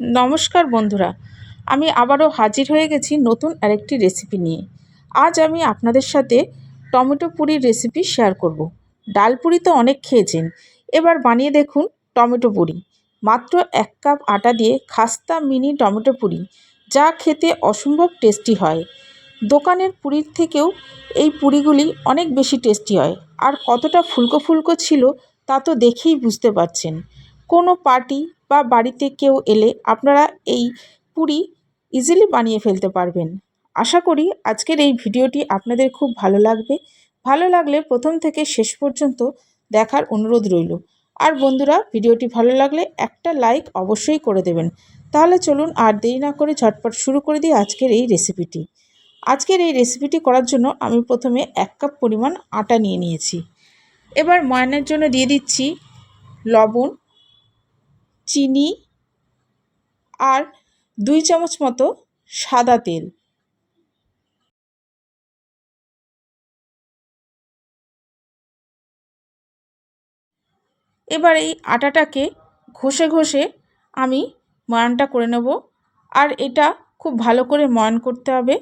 নমস্কার বন্ধুরা, আমি আবারও হাজির হয়ে গেছি নতুন আরেকটি রেসিপি নিয়ে। আজ আমি আপনাদের সাথে টমেটো পুরির রেসিপি শেয়ার করব। ডাল পুরি তো অনেক খেয়েছেন, এবার বানিয়ে দেখুন টমেটো পুরি। মাত্র এক কাপ আটা দিয়ে খাস্তা মিনি টমেটো পুরি, যা খেতে অসম্ভব টেস্টি হয়। দোকানের পুরীর থেকেও এই পুরিগুলি অনেক বেশি টেস্টি হয়, আর কতটা ফুলকো ফুলকো ছিল তা তো দেখেই বুঝতে পারছেন। কোনো পার্টি বা বাড়িতে কেউ এলে আপনারা এই পুরি ইজিলি বানিয়ে ফেলতে পারবেন। আশা করি আজকের এই ভিডিওটি আপনাদের খুব ভালো লাগবে। ভালো লাগলে প্রথম থেকে শেষ পর্যন্ত দেখার অনুরোধ রইল। আর বন্ধুরা, ভিডিওটি ভালো লাগলে একটা লাইক অবশ্যই করে দেবেন। তাহলে চলুন আর দেরি না করে ঝটপট শুরু করে দিই আজকের এই রেসিপিটি আজকের এই রেসিপিটি করার জন্য আমি প্রথমে এক কাপ পরিমাণ আটা নিয়ে নিয়েছি। এবার ময়নের জন্য দিয়ে দিচ্ছি লবণ চিনি আর দুই চামচ মতো সাদা তেল। এবার এই আটাটাকে ঘষে ঘষে আমি ময়ানটা করে নেব। আর এটা খুব ভালো করে ময়ান করতে হবে।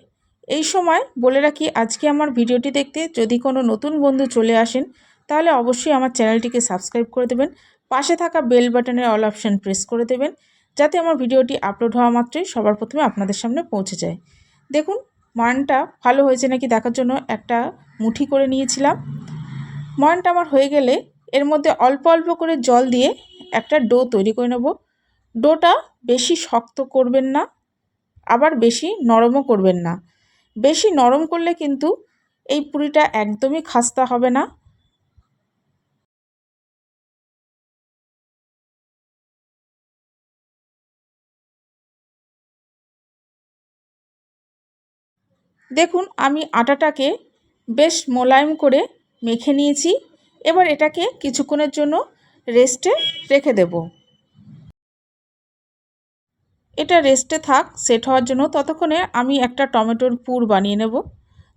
এই সময় বলে রাখি, আজকে আমার ভিডিওটি দেখতে যদি কোনো নতুন বন্ধু চলে আসেন, তাহলে অবশ্যই আমার চ্যানেলটিকে সাবস্ক্রাইব করে দেবেন। পাশে থাকা বেল বাটনের অল অপশান প্রেস করে দেবেন, যাতে আমার ভিডিওটি আপলোড হওয়া মাত্রই সবার প্রথমে আপনাদের সামনে পৌঁছে যায়। দেখুন ময়নটা ভালো হয়েছে নাকি দেখার জন্য একটা মুঠি করে নিয়েছিলাম। ময়নটা আমার হয়ে গেলে এর মধ্যে অল্প অল্প করে জল দিয়ে একটা ডো তৈরি করে নেব। ডোটা বেশি শক্ত করবেন না, আবার বেশি নরমও করবেন না। বেশি নরম করলে কিন্তু এই পুরিটা একদমই খাস্তা হবে না। দেখুন, আমি আটাটাকে বেশ মোলায়েম করে মেখে নিয়েছি। এবার এটাকে কিছুক্ষণের জন্য রেস্টে রেখে দেব। এটা রেস্টে থাক সেট হওয়ার জন্য। ততক্ষণে আমি একটা টমেটোর পুর বানিয়ে নেব।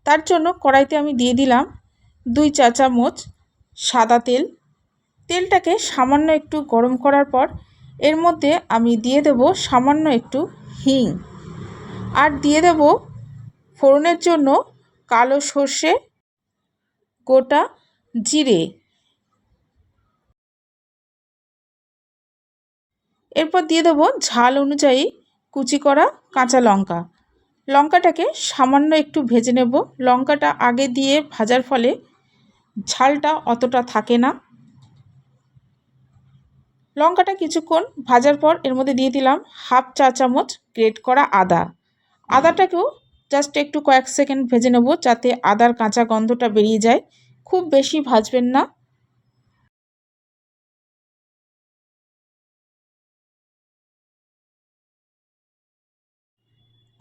তার জন্য কড়াইতে আমি দিয়ে দিলাম দুই চা চামচ সাদা তেল। তেলটাকে সামান্য একটু গরম করার পর এর মধ্যে আমি দিয়ে দেব সামান্য একটু হিং। আর দিয়ে দেব ফোড়নের জন্য কালো সর্ষে, গোটা জিরে। এরপর দিয়ে দেবো ঝাল অনুযায়ী কুচি করা কাঁচা লঙ্কা। লঙ্কাটাকে সামান্য একটু ভেজে নেব। লঙ্কাটা আগে দিয়ে ভাজার ফলে ঝালটা অতটা থাকে না। লঙ্কাটা কিছুক্ষণ ভাজার পর এর মধ্যে দিয়ে দিলাম হাফ চা চামচ গ্রেট করা আদা। আদাটাকেও জাস্ট একটু কয়েক সেকেন্ড ভেজে নেব যাতে আদার কাঁচা গন্ধটা বেরিয়ে যায়। খুব বেশি ভাজবেন না।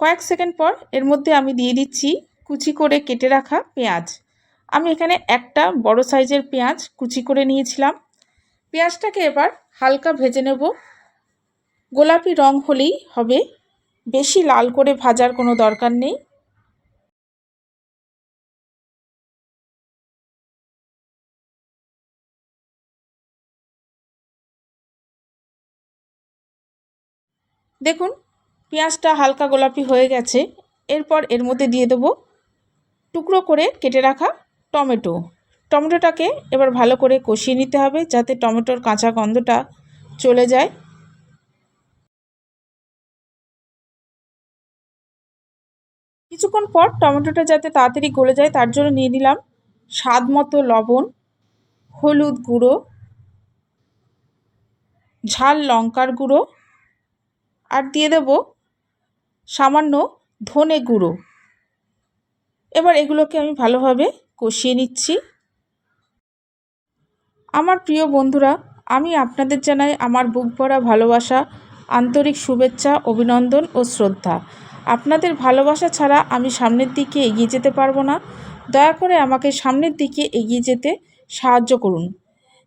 কয়েক সেকেন্ড পর এর মধ্যে আমি দিয়ে দিচ্ছি কুচি করে কেটে রাখা পেঁয়াজ। আমি এখানে একটা বড় সাইজের পেঁয়াজ কুচি করে নিয়েছিলাম। পেঁয়াজটাকে এবার হালকা ভেজে নেব। গোলাপি রং হলেই হবে। বেশি লাল করে ভাজার কোনো দরকার নেই। দেখুন, পেঁয়াজটা হালকা গোলাপি হয়ে গেছে। এরপর এর মধ্যে দিয়ে দেবো টুকরো করে কেটে রাখা টমেটো। টমেটোটাকে এবার ভালো করে কষিয়ে নিতে হবে যাতে টমেটোর কাঁচা গন্ধটা চলে যায়। কিছুক্ষণ পর টমেটোটা যাতে তাড়াতাড়ি গলে যায়, তার জন্য নিয়ে নিলাম স্বাদ মতো লবণ, হলুদ গুঁড়ো, ঝাল লঙ্কার গুঁড়ো, আর দিয়ে দেব সামান্য ধনে গুঁড়ো। এবার এগুলোকে আমি ভালোভাবে কষিয়ে নিচ্ছি। আমার প্রিয় বন্ধুরা, আমি আপনাদের জানাই আমার বুক ভরা ভালোবাসা, আন্তরিক শুভেচ্ছা, অভিনন্দন ও শ্রদ্ধা। আপনাদের ভালোবাসা ছাড়া আমি সামনের দিকে এগিয়ে যেতে পারব না। দয়া করে আমাকে সামনের দিকে এগিয়ে যেতে সাহায্য করুন।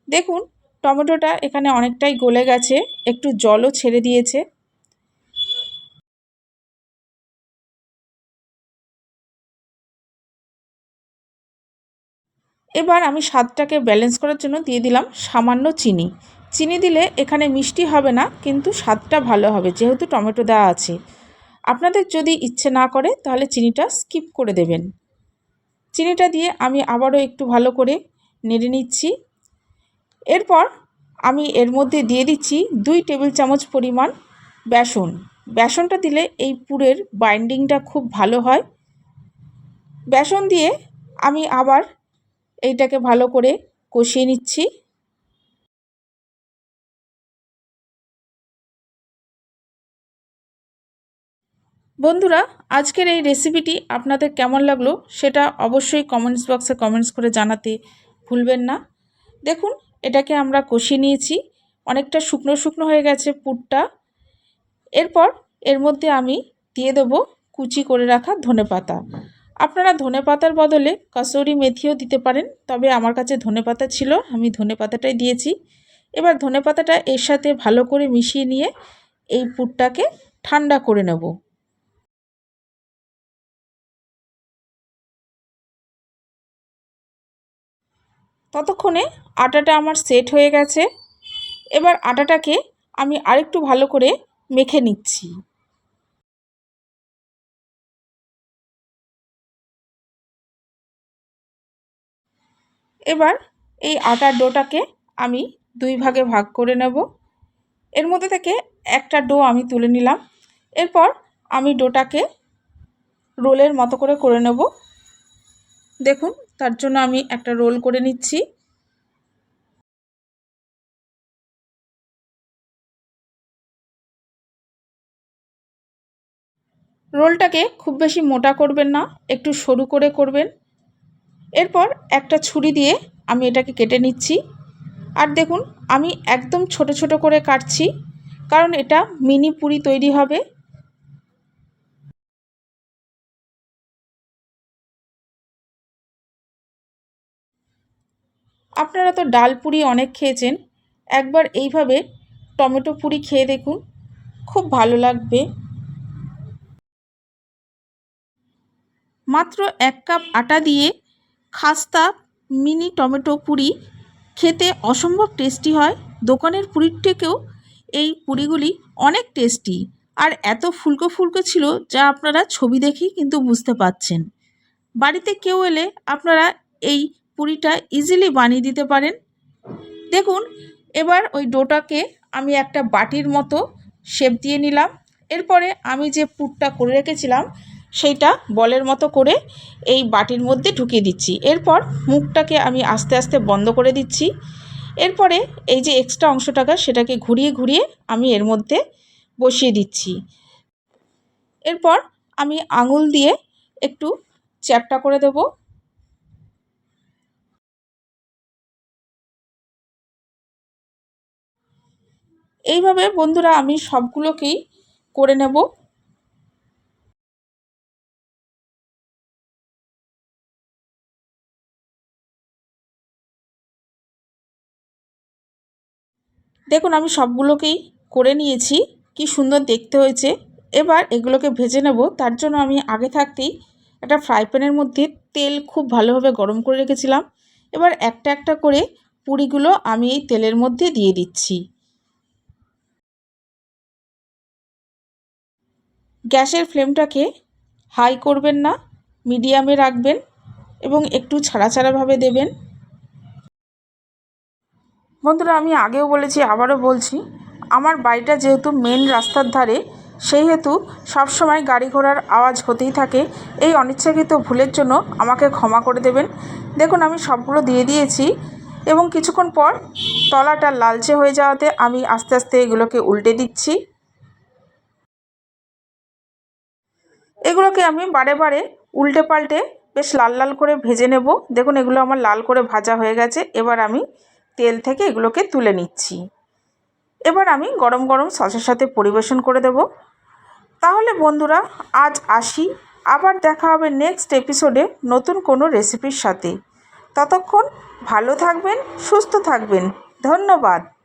দেখুন, টমেটোটা এখানে অনেকটাই গলে গেছে, একটু জলও ছেড়ে দিয়েছে। এবার আমি স্বাদটাকে ব্যালেন্স করার জন্য দিয়ে দিলাম সামান্য চিনি। চিনি দিলে এখানে মিষ্টি হবে না, কিন্তু স্বাদটা ভালো হবে, যেহেতু টমেটো দেওয়া আছে। আপনাদের যদি ইচ্ছে না করে, তাহলে চিনিটা স্কিপ করে দেবেন। চিনিটা দিয়ে আমি আবারও একটু ভালো করে নেড়ে নিচ্ছি। এরপর আমি এর মধ্যে দিয়ে দিচ্ছি দুই টেবিল চামচ পরিমাণ বেসন। বেসনটা দিলে এই পুরের বাইন্ডিংটা খুব ভালো হয়। বেসন দিয়ে আমি আবার এইটাকে ভালো করে কষিয়ে নিচ্ছি। বন্ধুরা, আজকের এই রেসিপিটি আপনাদের কেমন লাগল সেটা অবশ্যই কমেন্টস বক্সে কমেন্টস করে জানাতে ভুলবেন না। দেখুন, এটাকে আমরা কষিয়ে নিয়েছি। অনেকটা শুকনো শুকনো হয়ে গেছে পুরটা। এরপর এর মধ্যে আমি দিয়ে দেবো কুচি করে রাখা ধনে পাতা। আপনারা ধনে পাতার বদলে কসুরি মেথিও দিতে পারেন, তবে আমার কাছে ধনে পাতা ছিল, আমি ধনে পাতাটাই দিয়েছি। এবার ধনে পাতাটা এর সাথে ভালো করে মিশিয়ে নিয়ে এই পুরটাকে ঠান্ডা করে নেব। ততক্ষণে আটাটা আমার সেট হয়ে গেছে। এবার আটাটাকে আমি আরেকটু ভালো করে মেখে নিচ্ছি। এবার এই আটার ডোটাকে আমি দুই ভাগে ভাগ করে নেব। এর মধ্যে থেকে একটা ডো আমি তুলে নিলাম। এরপর আমি ডোটাকে রোলের মতো করে করে নেব। দেখুন তার জন্য আমি একটা রোল করে নিচ্ছি। রোলটাকে খুব বেশি মোটা করবেন না, একটু সরু করে করবেন। এরপর একটা ছুরি দিয়ে আমি এটাকে কেটে নিচ্ছি। আর দেখুন, আমি একদম ছোট ছোট করে কাটছি, কারণ এটা মিনি পুরি তৈরি হবে। আপনারা তো ডাল পুরি অনেক খেয়েছেন। একবার এইভাবে টমেটো পুরি খেয়ে দেখুন, খুব ভালো লাগবে। মাত্র এক কাপ আটা দিয়ে খাস্তা মিনি টমেটো পুরি খেতে অসম্ভব টেস্টি হয়। দোকানের পুরীর থেকেও এই পুরিগুলি অনেক টেস্টি আর এত ফুলকো ফুলকো ছিল যা আপনারা ছবি দেখেই কিন্তু বুঝতে পাচ্ছেন। বাড়িতে কেউ এলে আপনারা এই পুরিটা ইজিলি বানিয়ে দিতে পারেন। দেখুন, এবার ওই ডোটাকে আমি একটা বাটির মতো শেপ দিয়ে নিলাম। এরপরে আমি যে পুরটা করে রেখেছিলাম, সেইটা বলের মতো করে এই বাটির মধ্যে ঢুকিয়ে দিচ্ছি। এরপর মুখটাকে আমি আস্তে আস্তে বন্ধ করে দিচ্ছি। এরপরে এই যে এক্সট্রা অংশটাকে, সেটাকে ঘুরিয়ে ঘুরিয়ে আমি এর মধ্যে বসিয়ে দিচ্ছি। এরপর আমি আঙুল দিয়ে একটু চ্যাপটা করে দেব। এইভাবে বন্ধুরা আমি সবগুলোকেই করে নেব। দেখুন, আমি সবগুলোকেই করে নিয়েছি। কি সুন্দর দেখতে হয়েছে। এবার এগুলোকে ভেজে নেব। তার জন্য আমি আগে থাকতেই একটা ফ্রাই প্যানের মধ্যে তেল খুব ভালোভাবে গরম করে রেখেছিলাম। এবার একটা একটা করে পুরিগুলো আমি এই তেলের মধ্যে দিয়ে দিচ্ছি। গ্যাসের ফ্লেমটাকে হাই করবেন না, মিডিয়ামে রাখবেন এবং একটু ছাড়া ছাড়াভাবে দেবেন। বন্ধুরা, আমি আগেও বলেছি, আবারও বলছি, আমার বাড়িটা যেহেতু মেন রাস্তার ধারে সেই হেতু সবসময় গাড়ি ঘোড়ার আওয়াজ হতেই থাকে। এই অনিচ্ছাকৃত ভুলের জন্য আমাকে ক্ষমা করে দেবেন। দেখুন, আমি সবগুলো দিয়ে দিয়েছি এবং কিছুক্ষণ পর তলাটা লালচে হয়ে যাওয়াতে আমি আস্তে আস্তে এগুলোকে উল্টে দিচ্ছি। এগুলোকে আমি বারে বারে উল্টে পাল্টে বেশ লাল লাল করে ভেজে নেব। দেখুন, এগুলো আমার লাল করে ভাজা হয়ে গেছে। এবার আমি তেল থেকে এগুলোকে তুলে নিচ্ছি। এবার আমি গরম গরম সসের সাথে পরিবেশন করে দেব। তাহলে বন্ধুরা, আজ আসি। আবার দেখা হবে নেক্সট এপিসোডে নতুন কোনো রেসিপির সাথে। ততক্ষণ ভালো থাকবেন, সুস্থ থাকবেন। ধন্যবাদ।